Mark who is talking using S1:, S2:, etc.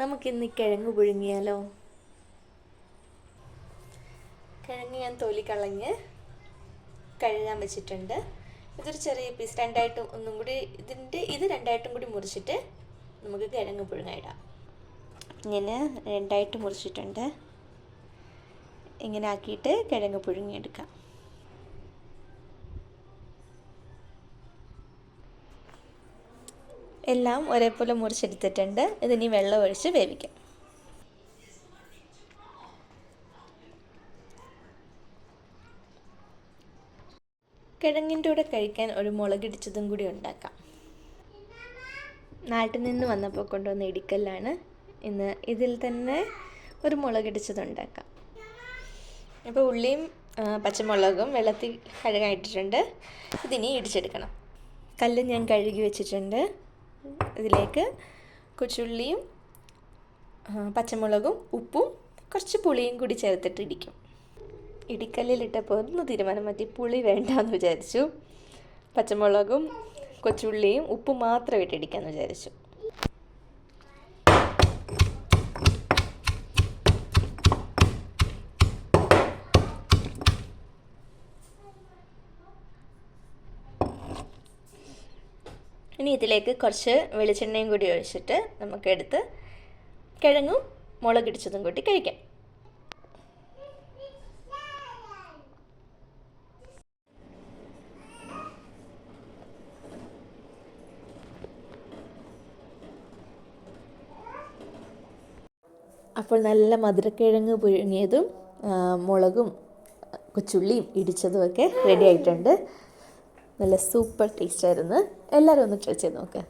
S1: നമുക്കിന്ന് കിഴങ്ങ് പുഴുങ്ങിയാലോ? കിഴങ്ങ് ഞാൻ തൊലി കളഞ്ഞ് കഴുകാൻ വെച്ചിട്ടുണ്ട്. ഇതൊരു ചെറിയ പീസ് രണ്ടായിട്ടും ഒന്നും കൂടി ഇതിന്റെ ഇത് രണ്ടായിട്ടും കൂടി മുറിച്ചിട്ട് നമുക്ക് കിഴങ്ങ് പുഴുങ്ങായിടാം ഇങ്ങനെ രണ്ടായിട്ട് മുറിച്ചിട്ടുണ്ട്. ഇങ്ങനെ ആക്കിയിട്ട് കിഴങ്ങ് പുഴുങ്ങിയെടുക്കാം. എല്ലാം ഒരേപോലെ മുറിച്ചെടുത്തിട്ടുണ്ട്. ഇതിനി വെള്ളം ഒഴിച്ച് വേവിക്കാം. കിഴങ്ങിന്റെ കൂടെ കഴിക്കാൻ ഒരു മുളകിടിച്ചതും കൂടി ഉണ്ടാക്കാം. നാട്ടിൽ നിന്ന് വന്നപ്പോൾ കൊണ്ടുവന്ന ഇടിക്കല്ലാണ്. ഇന്ന് ഇതിൽ തന്നെ ഒരു മുളകിടിച്ചത് ഉണ്ടാക്കാം. അപ്പോൾ ഉള്ളിയും പച്ചമുളകും വെള്ളത്തിൽ കഴുകായിട്ടിട്ടുണ്ട് ഇതിനി ഇടിച്ചെടുക്കണം. കല്ല് ഞാൻ കഴുകി വെച്ചിട്ടുണ്ട്. ഇതിലേക്ക് കൊച്ചുള്ളിയും പച്ചമുളകും ഉപ്പും കുറച്ച് പുളിയും കൂടി ചേർത്തിട്ട് ഇടിക്കും. ഇടിക്കല്ലിലിട്ടപ്പോൾ ഒന്ന് തീരുമാനം മാറ്റി പുളി വേണ്ടാന്ന് വിചാരിച്ചു. പച്ചമുളകും കൊച്ചുള്ളിയും ഉപ്പും മാത്രം ഇടിക്കാമെന്ന് വിചാരിച്ചു. ഇനി ഇതിലേക്ക് കുറച്ച് വെളിച്ചെണ്ണയും കൂടി ഒഴിച്ചിട്ട് നമുക്കെടുത്ത് കിഴങ്ങും മുളകിടിച്ചതും കൂട്ടി കഴിക്കാം. അപ്പോൾ നല്ല മധുരക്കിഴങ്ങ് പുഴുങ്ങിയതും മുളകും കൊച്ചുള്ളിയും ഇടിച്ചതും ഒക്കെ റെഡി ആയിട്ടുണ്ട്. നല്ല സൂപ്പർ ടേസ്റ്റ് ആയിരുന്നു. എല്ലാവരും ഒന്ന് ട്രൈ ചെയ്ത് നോക്കുക